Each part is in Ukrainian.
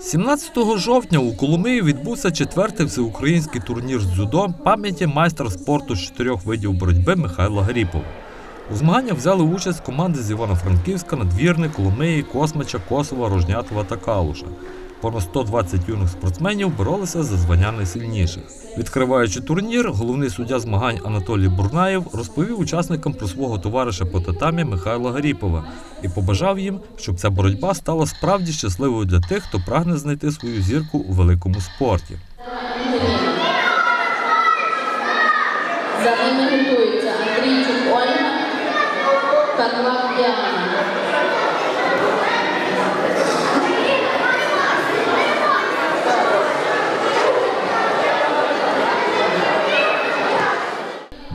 17 жовтня у Коломиї відбувся четвертий всеукраїнський турнір з дзюдо пам'яті майстра спорту з чотирьох видів боротьби Михайла Гаріпова. У змаганнях взяли участь команди з Івано-Франківська, Надвірни, Коломиї, Космича, Косова, Рожнятова та Калуша. Понад 120 юних спортсменів боролися за звання найсильніших. Відкриваючи турнір, головний суддя змагань Анатолій Бурнаєв розповів учасникам про свого товариша по татамі Михайла Гаріпова і побажав їм, щоб ця боротьба стала справді щасливою для тих, хто прагне знайти свою зірку у великому спорті. За ними готуються Андрійчук Ольга, Карла Діана.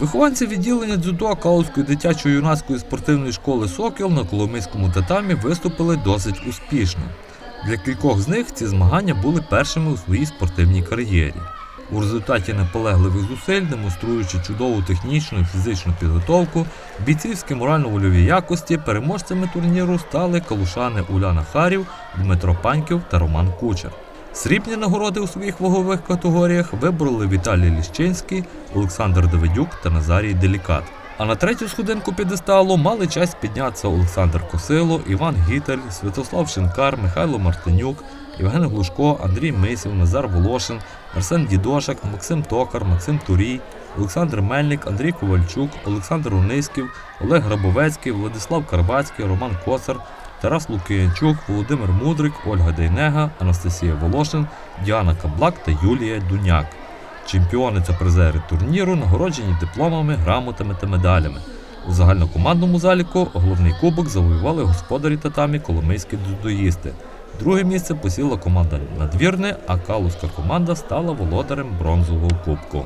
Вихованці відділення дзюдо Калузької дитячо-юнацької спортивної школи Сокіл на Коломийському татамі виступили досить успішно. Для кількох з них ці змагання були першими у своїй спортивній кар'єрі. У результаті наполегливих зусиль, демонструючи чудову технічну і фізичну підготовку, бійцівські морально-вольові якості, переможцями турніру стали калушани Уляна Харів, Дмитро Паньків та Роман Кучер. Срібні нагороди у своїх вагових категоріях вибороли Віталій Ліщинський, Олександр Давидюк та Назарій Делікат. А на третю сходинку підесталу мали честь піднятися Олександр Косило, Іван Гітель, Святослав Шинкар, Михайло Мартинюк, Євген Глушко, Андрій Мисів, Назар Волошин, Арсен Дідошак, Максим Токар, Максим Турій, Олександр Мельник, Андрій Ковальчук, Олександр Униськів, Олег Грабовецький, Владислав Карбацький, Роман Коцар, Тарас Лукіянчук, Володимир Мудрик, Ольга Дейнега, Анастасія Волошин, Діана Каблак та Юлія Дуняк. Чемпіони та призери турніру нагороджені дипломами, грамотами та медалями. У загальнокомандному заліку головний кубок завоювали господарі татамі коломийські дзюдоїсти. Друге місце посіла команда Надвірне, а калузька команда стала володарем бронзового кубку.